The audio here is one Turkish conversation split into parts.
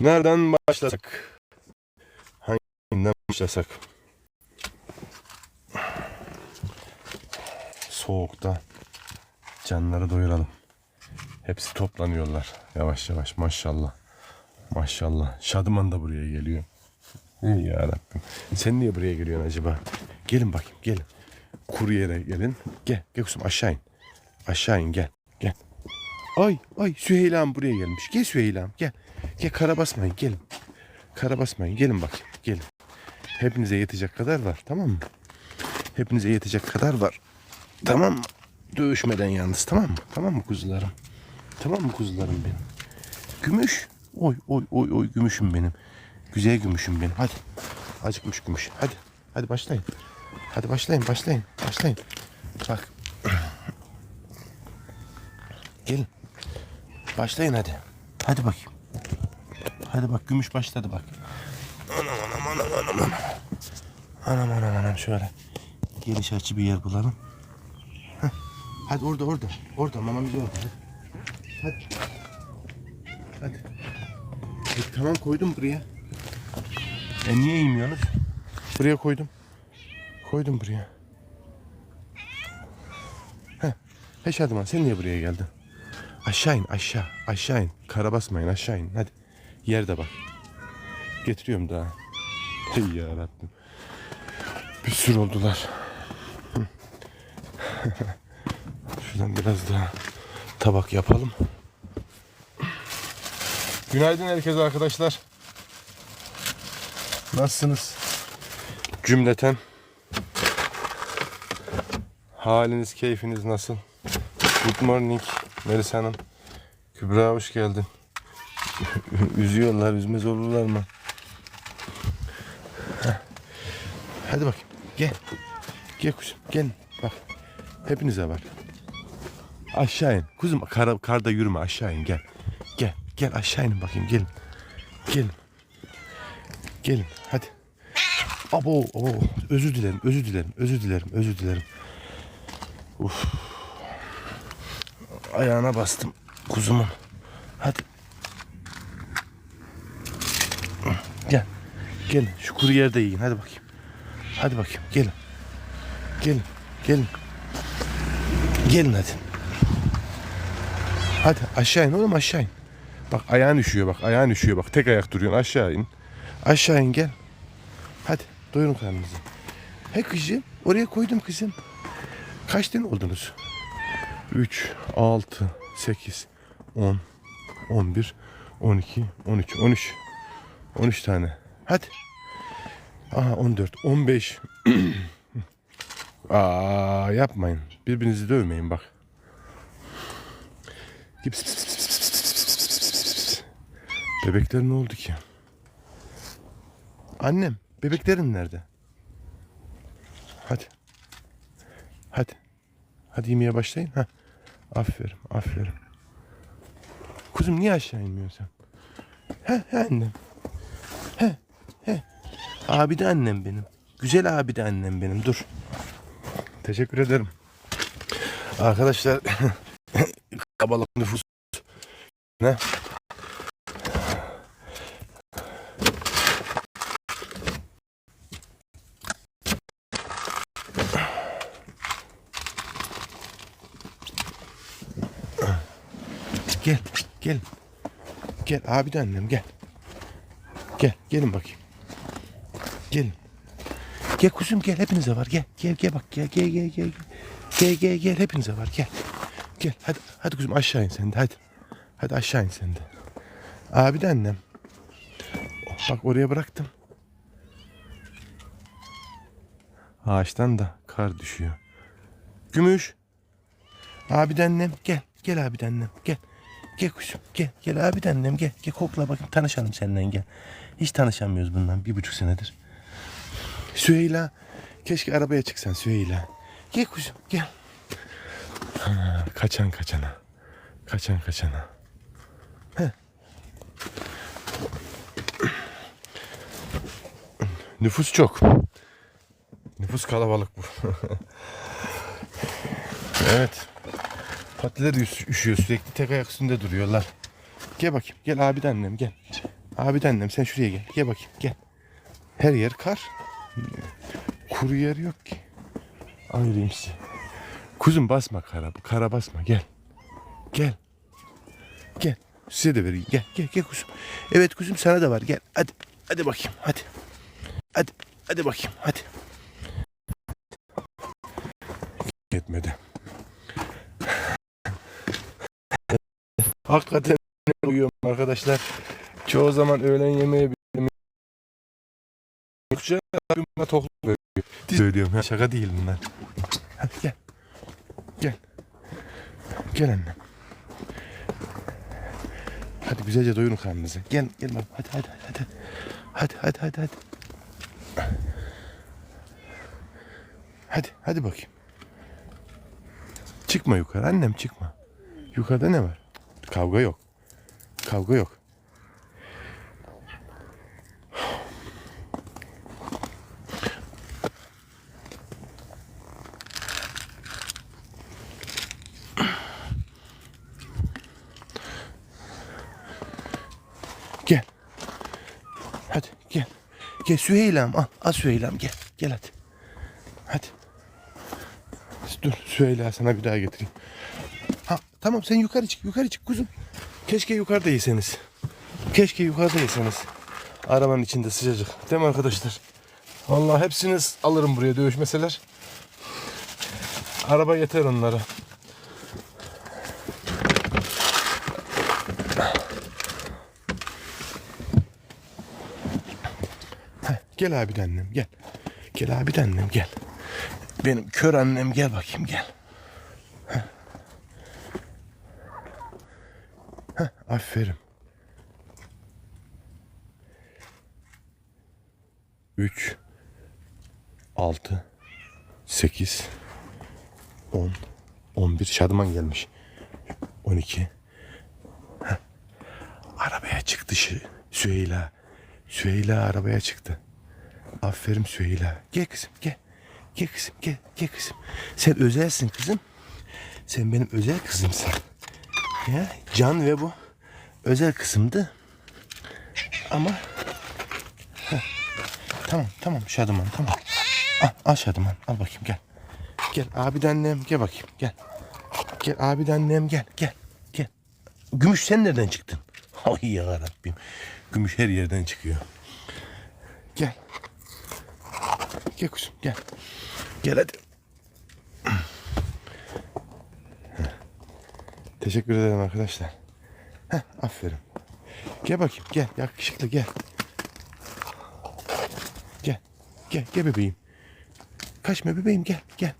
Nereden başlasak? Hanginden başlasak? Soğukta canları doyuralım. Hepsi toplanıyorlar yavaş yavaş maşallah. Maşallah. Şadıman da buraya geliyor. İyi ya Rabbim. Sen niye buraya geliyorsun acaba? Gelin bakayım gelin. Kuru yere gelin. Gel. Gel kuzum aşağı in. Aşağı in gel. Gel. Ay ay Süheyla'm buraya gelmiş. Gel Süheyla'm gel. Gel kara basmayın gelin. Kara basmayın gelin bakayım gelin. Hepinize yetecek kadar var tamam mı? Hepinize yetecek kadar var. Tamam mı? Dövüşmeden yalnız tamam mı? Tamam mı kuzularım? Tamam mı kuzularım benim? Gümüş. Oy oy oy oy gümüşüm benim. Güzel gümüşüm benim. Hadi. Acıkmış gümüş. Hadi. Hadi başlayın. Hadi başlayın başlayın. Başlayın. Bak. Gelin. Başlayın hadi. Hadi bakayım. Hadi bak gümüş başladı bak. Anam anam anam anam anam. Anam anam şöyle. Geniş açı bir yer bulalım. Heh. Hadi orada orada. Orada mamamız orada. Hadi. Hadi. E, tamam koydum buraya. E niye inmiyorsunuz? Buraya koydum. Koydum buraya. Heh. He Şadıman sen niye buraya geldin? Aşağı in aşağı. Aşağı in. Kara basmayın aşağı in. Hadi. Yerde bak. Getiriyorum daha. Hey ya Rabbim. Bir sürü oldular. Şuradan biraz daha tabak yapalım. Günaydın herkese arkadaşlar. Nasılsınız? Cümleten. Haliniz, keyfiniz nasıl? Good morning Melis Hanım. Kübra hoş geldin. Üzüyorlar, üzmez olurlar mı? Heh. Hadi bakayım. Gel. Gel kuzum. Gel. Bak. Hepinize var. Aşağı in. Kuzum kar, karda yürüme aşağı in gel. Gel. Gel aşağı inin bakayım gelin. Gelin. Gelin hadi. Abo, abo. Özür dilerim, özür dilerim, özür dilerim, özür dilerim. Uf. Ayağına bastım kuzumun. Hadi. Gel. Gelin. Şu kuru yerde yiyin. Hadi bakayım. Hadi bakayım. Gelin. Gelin. Gelin. Gelin hadi. Hadi aşağı in oğlum aşağı in. Bak ayağın üşüyor bak ayağın üşüyor bak. Tek ayak duruyorsun aşağı in. Aşağı in gel. Hadi doyurun karnınızı. He kızım oraya koydum kızım. Kaç tane oldunuz? 3, 6, 8, 10, 11, 12, 13, 13. 13 tane. Hadi. Aha 14, 15. Aa yapmayın. Birbirinizi dövmeyin bak. Bebekler ne oldu ki? Annem, bebeklerin nerede? Hadi. Hadi. Hadi yemeye başlayın. Ha. Aferin, aferin. Kuzum niye aşağı inmiyorsun sen? Ha annem. Abi de annem benim. Güzel abi de annem benim. Dur. Teşekkür ederim. Arkadaşlar kalabalık nüfus ne? Gel, gel. Gel abi de annem gel. Gel, gelin bakayım. Gelin. Gel kuzum gel hepinize var gel. Gel gel bak gel gel gel gel. Gel gel gel hepinize var gel. Gel hadi hadi kuzum aşağı in sen de hadi. Hadi aşağı in sen de. Abi de annem. Bak oraya bıraktım. Ağaçtan da kar düşüyor. Gümüş. Abi de annem gel. Gel abi de annem gel. Gel kuşum gel. Gel abi de annem gel. Gel kokla bakayım tanışalım seninle gel. Hiç tanışamıyoruz bundan bir buçuk senedir. Süheyla. Keşke arabaya çıksan Süheyla. Gel kuzum gel. Ha, kaçan kaçana. Kaçan kaçana. Heh. Nüfus çok. Nüfus kalabalık bu. evet. Patiler üş- üşüyor sürekli tek ayak üstünde duruyorlar. Gel bakayım. Gel abi de annem gel. Abi de annem sen şuraya gel. Gel bakayım gel. Her yer kar. Kuru yer yok ki. Ayırayım size. Kuzum basma kara. Kara basma gel. Gel. Gel. Size de vereyim. Gel gel gel kuzum. Evet kuzum sana da var. Gel. Hadi. Hadi bakayım. Hadi. Hadi. Hadi bakayım. Hadi. Etmedi. Hakikaten uyuyorum arkadaşlar. Çoğu zaman öğlen yemeği Yoksa Rabbim bana tokluk veriyor. Söylüyorum ya şaka değil bunlar. Hadi gel. Gel. Gel annem. Hadi güzelce doyurun karnınızı. Gel gel bak. Hadi hadi hadi. Hadi hadi hadi hadi. Hadi hadi bakayım. Çıkma yukarı annem çıkma. Yukarıda ne var? Kavga yok. Kavga yok. Gel. Hadi gel. Gel Süheyla'm al. Al Süheyla'm gel. Gel hadi. Hadi. Dur Süheyla sana bir daha getireyim. Ha tamam sen yukarı çık yukarı çık kuzum. Keşke yukarıda yeseniz. Keşke yukarıda yeseniz. Arabanın içinde sıcacık. Değil mi arkadaşlar? Vallahi hepsiniz alırım buraya dövüşmeseler. Araba yeter onlara. Gel abi de annem gel. Gel abi de annem gel. Benim kör annem gel bakayım gel. Heh. Heh, aferin. Üç, altı, sekiz, on, on bir. Şadıman gelmiş. On iki. Arabaya çıktı Süheyla. Süheyla arabaya çıktı. Aferin Süheyla. Gel kızım gel. Gel kızım gel. Gel kızım. Sen özelsin kızım. Sen benim özel kızımsın. Ya Can ve bu özel kızımdı. Ama Heh. tamam tamam Şadıman tamam. Al, al Şadıman al bakayım gel. Gel abi de annem gel bakayım gel. Gel abi de annem gel gel gel. Gümüş sen nereden çıktın? Ay ya Rabbim. Gümüş her yerden çıkıyor. Gel. Gel kuzum gel. Gel hadi. Teşekkür ederim arkadaşlar. Heh, aferin. Gel bakayım gel yakışıklı gel. Gel. Gel gel bebeğim. Kaçma bebeğim gel gel.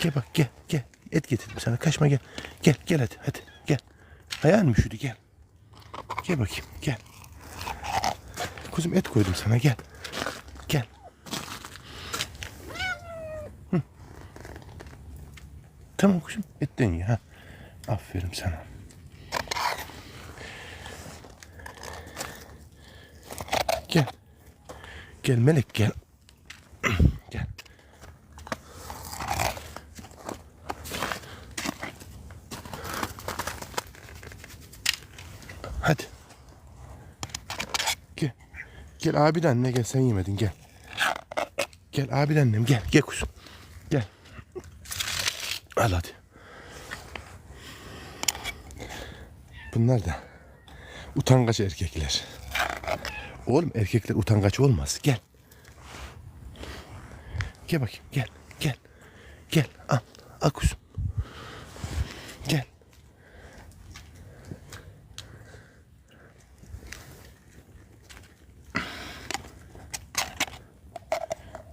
Gel bak gel gel. Et getirdim sana kaçma gel. Gel gel hadi hadi gel. Ayağın mı üşüdü gel. Gel bakayım gel. Kuzum et koydum sana gel. Tamam kuzum etten ye ha. Aferin sana. Gel. Gel melek gel. gel. Hadi. Gel. Gel abi de anne gel sen yemedin gel. Gel abi de annem gel gel kuzum. Al hadi. Bunlar da utangaç erkekler. Oğlum erkekler utangaç olmaz. Gel. Gel bakayım gel. Gel. Gel. Al. Al kuzum. Gel.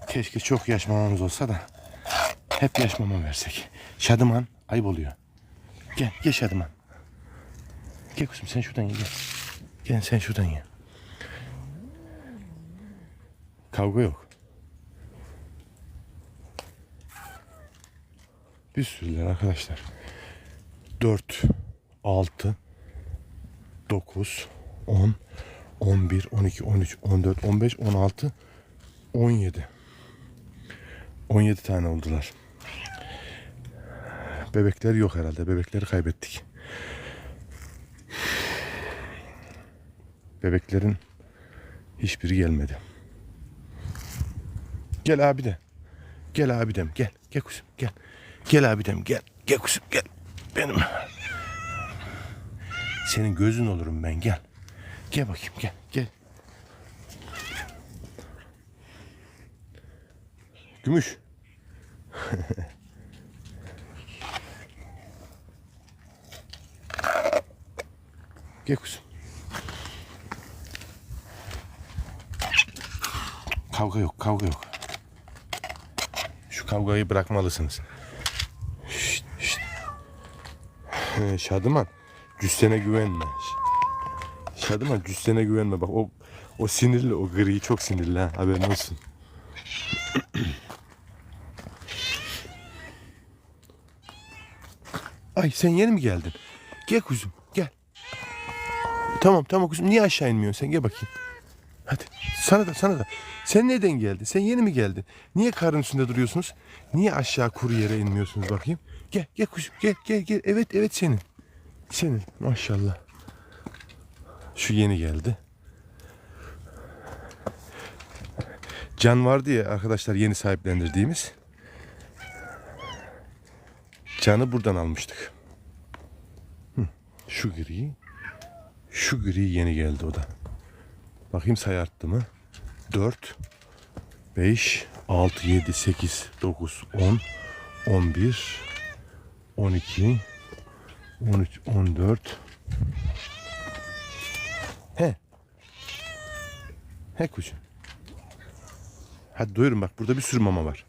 Keşke çok yaş mamamız olsa da hep yaş mama versek. Şadıman ayıp oluyor. Gel, gel Şadıman. Gel kuzum sen şuradan ye gel. Gel sen şuradan ye. Kavga yok. Bir sürüler arkadaşlar. 4, 6, 9, 10, 11, 12, 13, 14, 15, 16, 17. 17 tane oldular. Bebekler yok herhalde. Bebekleri kaybettik. Bebeklerin Hiçbiri gelmedi. Gel abi de. Gel abi dem gel. Gel kuzum gel. Gel abi dem gel. Gel kuzum gel. Benim. Senin gözün olurum ben gel. Gel bakayım gel gel. Gümüş. Gel kuzum. Kavga yok, kavga yok. Şu kavgayı bırakmalısınız. Şşt, şşt. Şadıman, cüssene güvenme. Şadıman, cüssene güvenme. Bak o o sinirli, o gri çok sinirli ha. Haberin olsun. Ay sen yeni mi geldin? Gel kuzum. Tamam tamam kuzum. Niye aşağı inmiyorsun sen? Gel bakayım. Hadi. Sana da sana da. Sen neden geldin? Sen yeni mi geldin? Niye karın üstünde duruyorsunuz? Niye aşağı kuru yere inmiyorsunuz bakayım? Gel gel kuzum gel gel gel. Evet evet senin. Senin maşallah. Şu yeni geldi. Can vardı ya arkadaşlar yeni sahiplendirdiğimiz. Canı buradan almıştık. Şu gri. Şu gri yeni geldi o da. Bakayım sayı arttı mı? 4, 5, 6, 7, 8, 9, 10, 11, 12, 13, 14. He. He kucum. Hadi doyurun bak burada bir sürü mama var.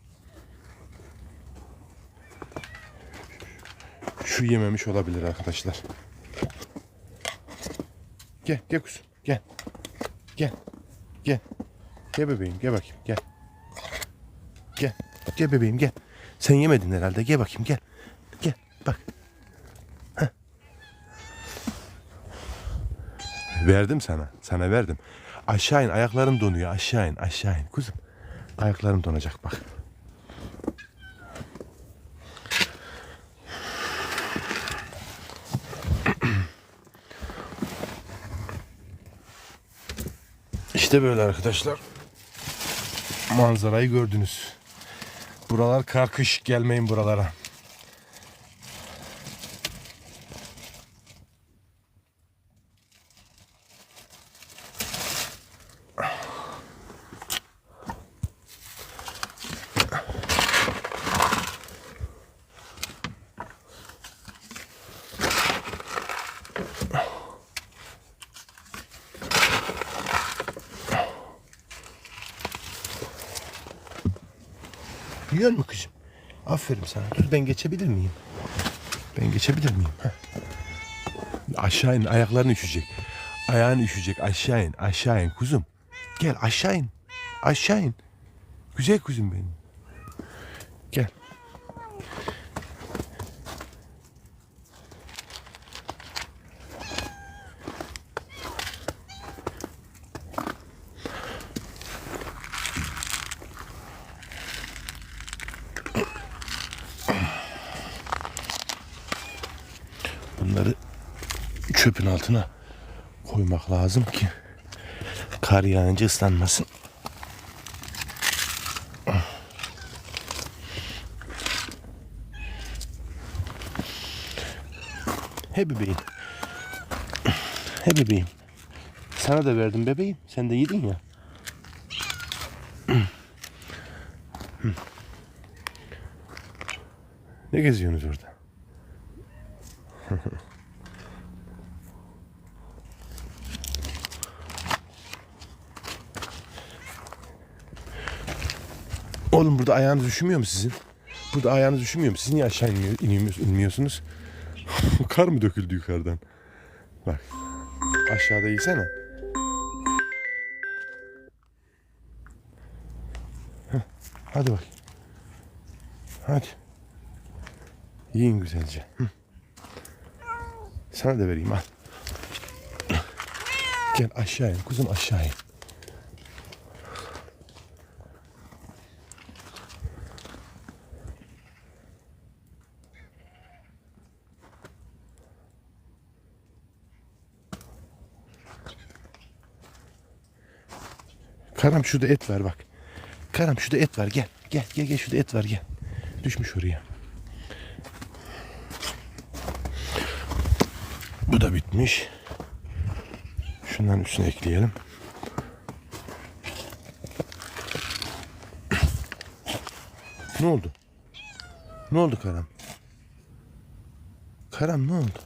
Şu yememiş olabilir arkadaşlar. Gel gel kuzum gel. Gel. Gel. Gel bebeğim gel bakayım gel. Gel. Gel bebeğim gel. Sen yemedin herhalde gel bakayım gel. Gel bak. Heh. Verdim sana. Sana verdim. Aşağı in ayakların donuyor aşağı in aşağı in kuzum. Ayakların donacak bak. İşte böyle arkadaşlar. Manzarayı gördünüz. Buralar karkış gelmeyin buralara. Yiyor mu kızım? Aferin sana. Dur ben geçebilir miyim? Ben geçebilir miyim? Heh. Aşağı in. Ayakların üşüyecek. Ayağın üşüyecek. Aşağı in. Aşağı in kuzum. Gel aşağı in. Aşağı in. Güzel kuzum benim. Bunları çöpün altına koymak lazım ki kar yağınca ıslanmasın. He bebeğim. He bebeğim. Sana da verdim bebeğim. Sen de yedin ya. ne geziyorsunuz orada? Oğlum burada ayağınız üşümüyor mu sizin? Burada ayağınız üşümüyor mu? Siz niye aşağı iniyor, iniyor- inmiyorsunuz? Kar mı döküldü yukarıdan? Bak. Aşağıda yesene. Hadi bak. Hadi. Yiyin güzelce. Sana da vereyim al. Gel aşağı in. Kuzum aşağı in. Karam şurada et var bak. Karam şurada et var gel. Gel gel gel şurada et var gel. Düşmüş oraya. Bu da bitmiş. Şundan üstüne ekleyelim. Ne oldu? Ne oldu Karam? Karam ne oldu?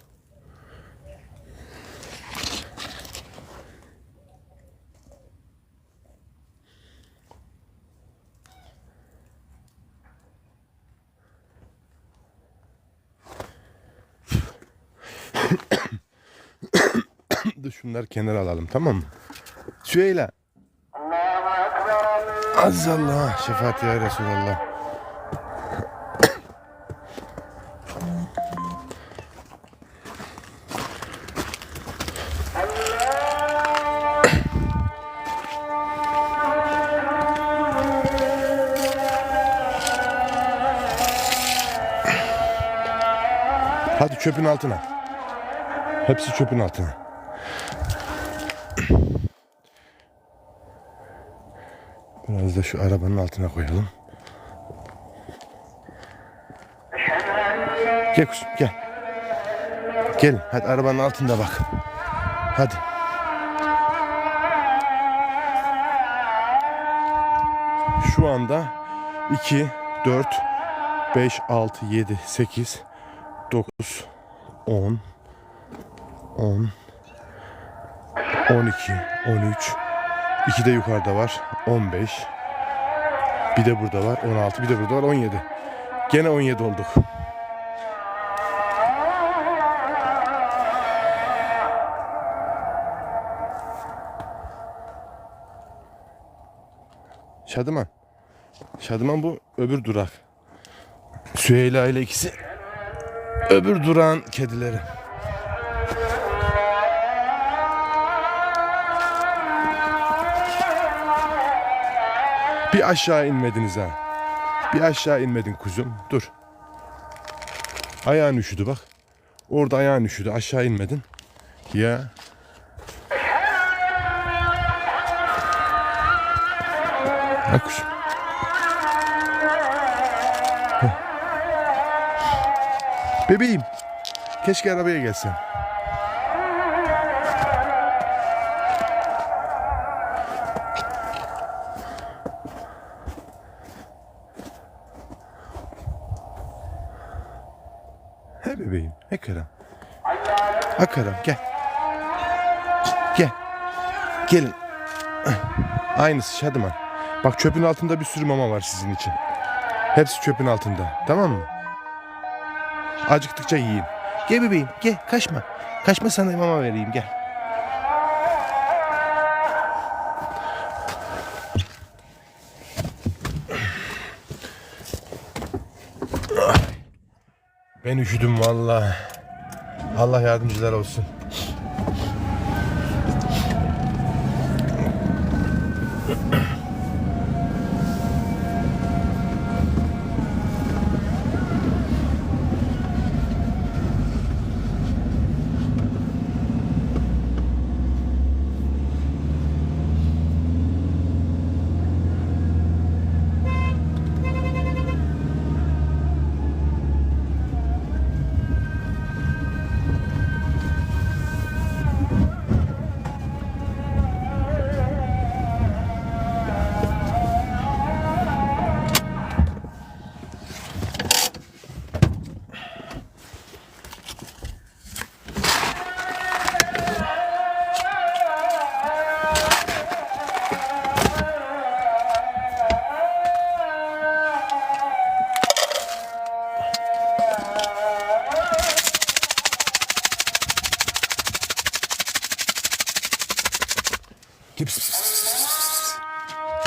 Dur şunları kenara alalım tamam mı? Süheyla. Aziz Allah. Şefaat ya Resulallah. Hadi çöpün altına. Hepsi çöpün altına. Biraz da şu arabanın altına koyalım. Gel kuşum gel. Gelin hadi arabanın altında bak. Hadi. Şu anda 2, 4, 5, 6, 7, 8, 9, 10, 10, 12, 13, 2 de yukarıda var. 15. Bir de burada var. 16. Bir de burada var. 17. Gene 17 olduk. Şadıman. Şadıman bu öbür durak. Süheyla ile ikisi öbür durağın kedileri. Bir aşağı inmediniz ha. Bir aşağı inmedin kuzum. Dur. Ayağın üşüdü bak. Orada ayağın üşüdü. Aşağı inmedin. Ya. Bak kuzum. Bebeğim. Keşke arabaya gelsen. He bebeğim. He Kerem. Ha Kerem gel. Gel. Gelin. Aynısı Şadıman. Bak çöpün altında bir sürü mama var sizin için. Hepsi çöpün altında. Tamam mı? Acıktıkça yiyin. Gel bebeğim gel kaçma. Kaçma sana mama vereyim gel. Ben üşüdüm vallahi. Allah yardımcılar olsun.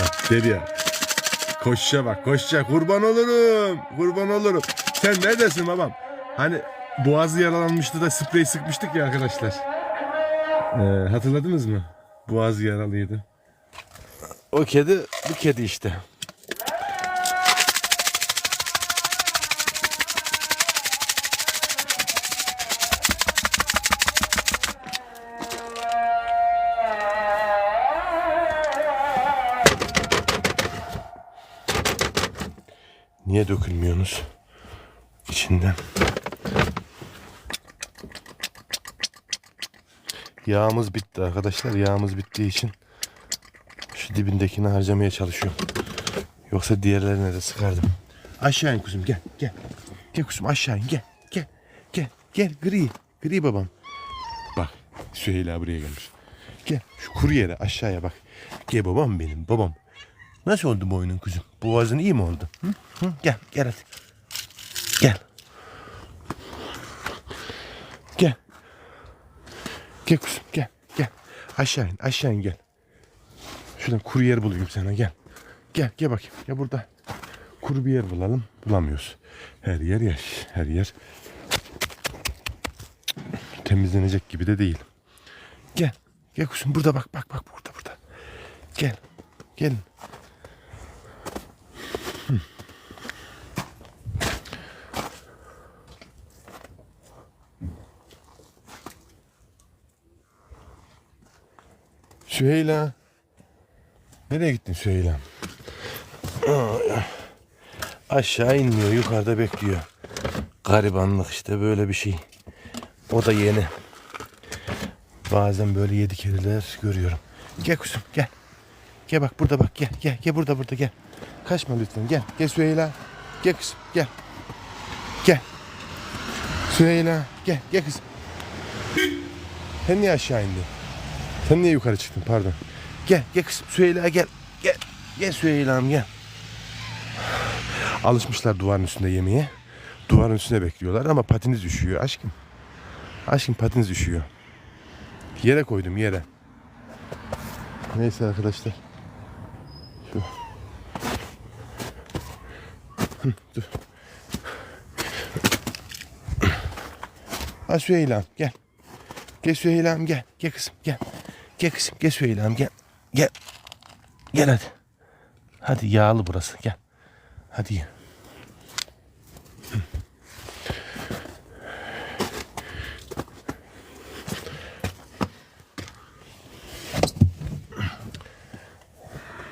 Bak dedi ya. Koşça bak koşça kurban olurum. Kurban olurum. Sen neredesin babam? Hani boğazı yaralanmıştı da sprey sıkmıştık ya arkadaşlar. Ee, hatırladınız mı? Boğazı yaralıydı. O kedi bu kedi işte. Niye dökülmüyorsunuz? İçinden. Yağımız bitti arkadaşlar. Yağımız bittiği için şu dibindekini harcamaya çalışıyorum. Yoksa diğerlerine de sıkardım. Aşağı in kuzum gel gel. Gel kuzum aşağı in gel. Gel. Gel. Gel gri. Gri babam. Bak Süheyla buraya gelmiş. Gel şu kuru yere aşağıya bak. Gel babam benim babam. Nasıl oldu boynun kuzum? Boğazın iyi mi oldu? Hı? Hı? Gel gel hadi. Gel. Gel. Gel kuzum gel gel. Aşağı in aşağı in gel. Şuradan kuru yer bulayım sana gel. Gel gel bakayım. Gel burada. Kuru bir yer bulalım. Bulamıyoruz. Her yer yaş. Her yer temizlenecek gibi de değil. Gel. Gel kuzum burada bak bak bak burada burada. Gel. Gelin. Süheyla. Nereye gittin Süheyla? Aşağı inmiyor, yukarıda bekliyor. Garibanlık işte böyle bir şey. O da yeni. Bazen böyle yedi kediler görüyorum. Gel kuzum gel. Gel bak burada bak gel gel gel burada burada gel. Kaçma lütfen gel. Gel Süheyla. Gel kızım gel. Gel. Süheyla gel gel kızım. Sen niye aşağı indin? Sen niye yukarı çıktın pardon. Gel gel kızım Süheyla gel. Gel. Gel Süheyla'm gel. Alışmışlar duvarın üstünde yemeye. Duvarın üstüne bekliyorlar ama patiniz üşüyor aşkım. Aşkım patiniz üşüyor. Yere koydum yere. Neyse arkadaşlar. Şu. Hı, dur. Ha Süheyla'm gel. Gel Süheyla'm gel. Gel kızım gel. Gel kızım gel Süheyla'm gel. Gel. Gel hadi. Hadi yağlı burası gel. Hadi gel.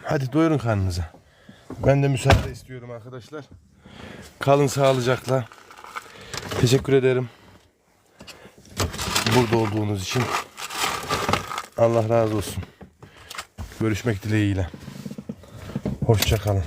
Hadi doyurun karnınıza. Ben de müsaade istiyorum arkadaşlar. Kalın sağlıcakla. Teşekkür ederim. Burada olduğunuz için. Allah razı olsun. Görüşmek dileğiyle. Hoşça kalın.